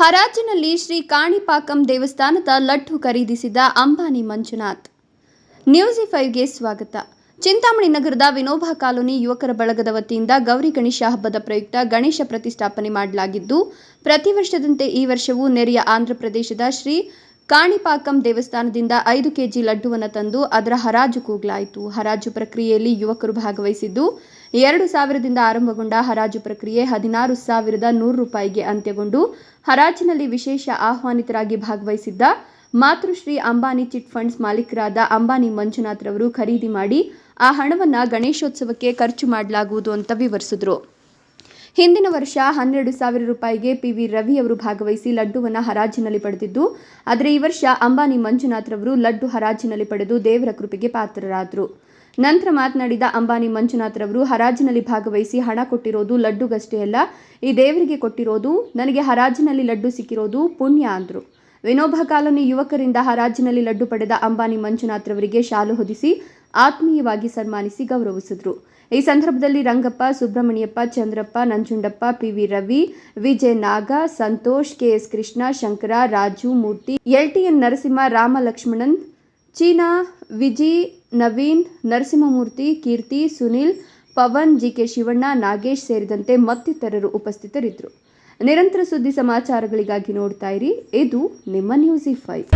ಹರಾಜಿನಲ್ಲಿ ಶ್ರೀ ಕಾಣಿಪಾಕಂ ದೇವಸ್ಥಾನದ ಲಟ್ಟು ಖರೀದಿಸಿದ ಅಂಬಾನಿ ಮಂಜುನಾಥ್. ನ್ಯೂಸ್ ಫೈವ್ಗೆ ಸ್ವಾಗತ. ಚಿಂತಾಮಣಿ ನಗರದ ವಿನೋಬಾ ಕಾಲೋನಿ ಯುವಕರ ಬಳಗದ ವತಿಯಿಂದ ಗೌರಿ ಗಣೇಶ ಹಬ್ಬದ ಪ್ರಯುಕ್ತ ಗಣೇಶ ಪ್ರತಿಷ್ಠಾಪನೆ ಮಾಡಲಾಗಿದ್ದು, ಪ್ರತಿ ವರ್ಷದಂತೆ ಈ ವರ್ಷವೂ ನೆರೆಯ ಆಂಧ್ರಪ್ರದೇಶದ ಶ್ರೀ ಕಾಣಿಪಾಕಂ ದೇವಸ್ಥಾನದಿಂದ ಐದು ಕೆಜಿ ಲಡ್ಡುವನ್ನು ತಂದು ಅದರ ಹರಾಜು ಕೂಗಲಾಯಿತು. ಹರಾಜು ಪ್ರಕ್ರಿಯೆಯಲ್ಲಿ ಯುವಕರು ಭಾಗವಹಿಸಿದ್ದು, ಎರಡು ಸಾವಿರದಿಂದ ಆರಂಭಗೊಂಡ ಹರಾಜು ಪ್ರಕ್ರಿಯೆ ಹದಿನಾರು ಸಾವಿರದ ನೂರು ರೂಪಾಯಿಗೆ ಅಂತ್ಯಗೊಂಡು, ಹರಾಜಿನಲ್ಲಿ ವಿಶೇಷ ಆಹ್ವಾನಿತರಾಗಿ ಭಾಗವಹಿಸಿದ್ದ ಮಾತೃಶ್ರೀ ಅಂಬಾನಿ ಚಿಟ್ ಫಂಡ್ಸ್ ಮಾಲೀಕರಾದ ಅಂಬಾನಿ ಮಂಜುನಾಥ್ ರವರು ಖರೀದಿ ಮಾಡಿ, ಆ ಹಣವನ್ನು ಗಣೇಶೋತ್ಸವಕ್ಕೆ ಖರ್ಚು ಮಾಡಲಾಗುವುದು ಅಂತ ವಿವರಿಸಿದರು. ಹಿಂದಿನ ವರ್ಷ ಹನ್ನೆರಡು ಸಾವಿರ ರೂಪಾಯಿಗೆ ಪಿ ವಿ ರವಿ ಅವರು ಭಾಗವಹಿಸಿ ಲಡ್ಡುವನ್ನು ಹರಾಜಿನಲ್ಲಿ ಪಡೆದಿದ್ದು, ಆದರೆ ಈ ವರ್ಷ ಅಂಬಾನಿ ಮಂಜುನಾಥ್ರವರು ಲಡ್ಡು ಹರಾಜಿನಲ್ಲಿ ಪಡೆದು ದೇವರ ಕೃಪೆಗೆ ಪಾತ್ರರಾದರು. ನಂತರ ಮಾತನಾಡಿದ ಅಂಬಾನಿ ಮಂಜುನಾಥ್ ರವರು, ಹರಾಜಿನಲ್ಲಿ ಭಾಗವಹಿಸಿ ಹಣ ಕೊಟ್ಟಿರೋದು ಲಡ್ಡುಗಷ್ಟೇ ಅಲ್ಲ, ಈ ದೇವರಿಗೆ ಕೊಟ್ಟಿರೋದು, ನನಗೆ ಹರಾಜಿನಲ್ಲಿ ಲಡ್ಡು ಸಿಕ್ಕಿರೋದು ಪುಣ್ಯ ಅಂದರು. ವಿನೋಬ ಕಾಲೋನಿ ಯುವಕರಿಂದ ಹರಾಜಿನಲ್ಲಿ ಲಡ್ಡು ಪಡೆದ ಅಂಬಾನಿ ಮಂಜುನಾಥ್ ರವರಿಗೆ ಶಾಲು ಹೊದಿಸಿ ಆತ್ಮೀಯವಾಗಿ ಸನ್ಮಾನಿಸಿ ಗೌರವಿಸಿದರು. ಈ ಸಂದರ್ಭದಲ್ಲಿ Rangappa, Subramanyappa, Chandrappa, Nanjundappa, PV Ravi, Vijay Naga, Santosh, KS Krishna, Shankara, Raju, Murthy LTN Narasimha Rama Lakshmanan Cheena, Viji, Naveen, Narasimhamurthy, Keerthi, Sunil, Pavan, GK Shivanna, Nagesh ಸೇರಿದಂತೆ ಮತ್ತಿತರರು ಉಪಸ್ಥಿತರಿದ್ದರು. ನಿರಂತರ ಸುದ್ದಿ ಸಮಾಚಾರಗಳಿಗಾಗಿ ನೋಡ್ತಾ ಇರಿ. ಇದು ನಿಮ್ಮ ನ್ಯೂಸಿ ಫೈವ್.